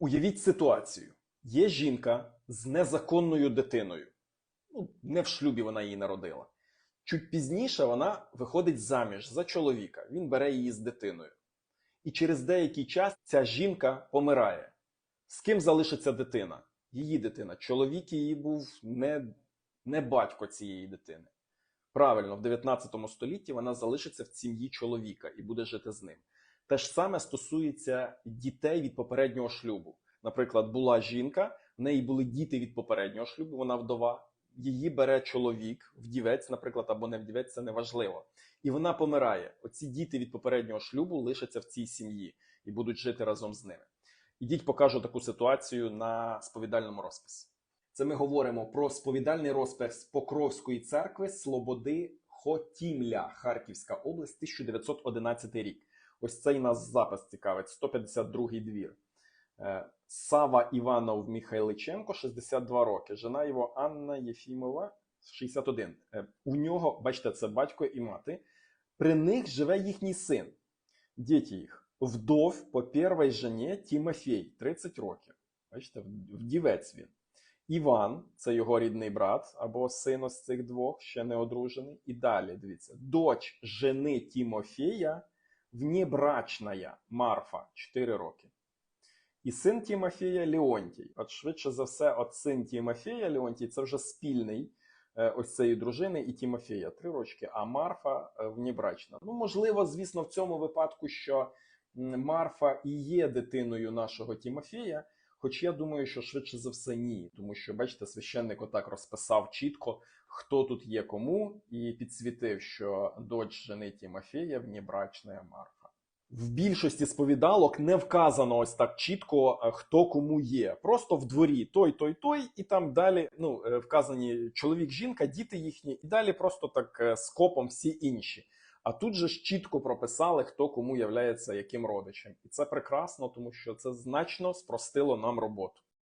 Уявіть ситуацію: є жінка з незаконною дитиною. Ну, не в шлюбі вона її народила. Чуть пізніше вона виходить заміж за чоловіка. Він бере її з дитиною. І через деякий час ця жінка помирає. З ким залишиться дитина? Її дитина. Чоловік її був не, не батько цієї дитини. Правильно, в 19 столітті вона залишиться в сім'ї чоловіка і буде жити з ним. Те ж саме стосується дітей від попереднього шлюбу. Наприклад, була жінка, в неї були діти від попереднього шлюбу, вона вдова. Її бере чоловік, вдівець, наприклад, або не вдівець, це не важливо. І вона помирає. Оці діти від попереднього шлюбу лишаться в цій сім'ї і будуть жити разом з ними. Ідіть, покажу таку ситуацію на сповідальному розписі. Це ми говоримо про сповідальний розпис Покровської церкви Слободи Хотімля, Харківська область, 1911 рік. Ось цей нас запис цікавить, 152 двір. Е, Сава Іванов Михайличенко, 62 роки. Жена його Анна Єфімова, 61. Е, У нього, бачите, це батько і мати. При них живе їхній син. Діти їх. Вдов по першій жені Тімофій, 30 років. Бачите, вдівець він. Іван, це його рідний брат або син з цих двох, ще не одружений. І далі дивіться: доч жени Тімофія, внебрачная Марфа, 4 роки. І син Тімофія Леонтій. От швидше за все, от син Тімофія Леонтій це вже спільний е, ось цієї дружини і Тімофія, три рочки, а Марфа Внібрачна. внебрачна. Ну, можливо, звісно, в цьому випадку, що Марфа і є дитиною нашого Тімофія. Хоч я думаю, що швидше за все ні, тому що бачите, священник отак розписав чітко, хто тут є кому, і підсвітив, що дочь жени Тімофія внебрачна Марфа. В більшості сповідалок не вказано ось так чітко, е, хто кому є. Просто в дворі той, той, той, і там далі ну, е, вказані чоловік, жінка, діти їхні, і далі просто так е, скопом всі інші. А тут же ж чітко прописали, хто кому являється яким родичем. І це прекрасно, тому що це значно спростило нам роботу.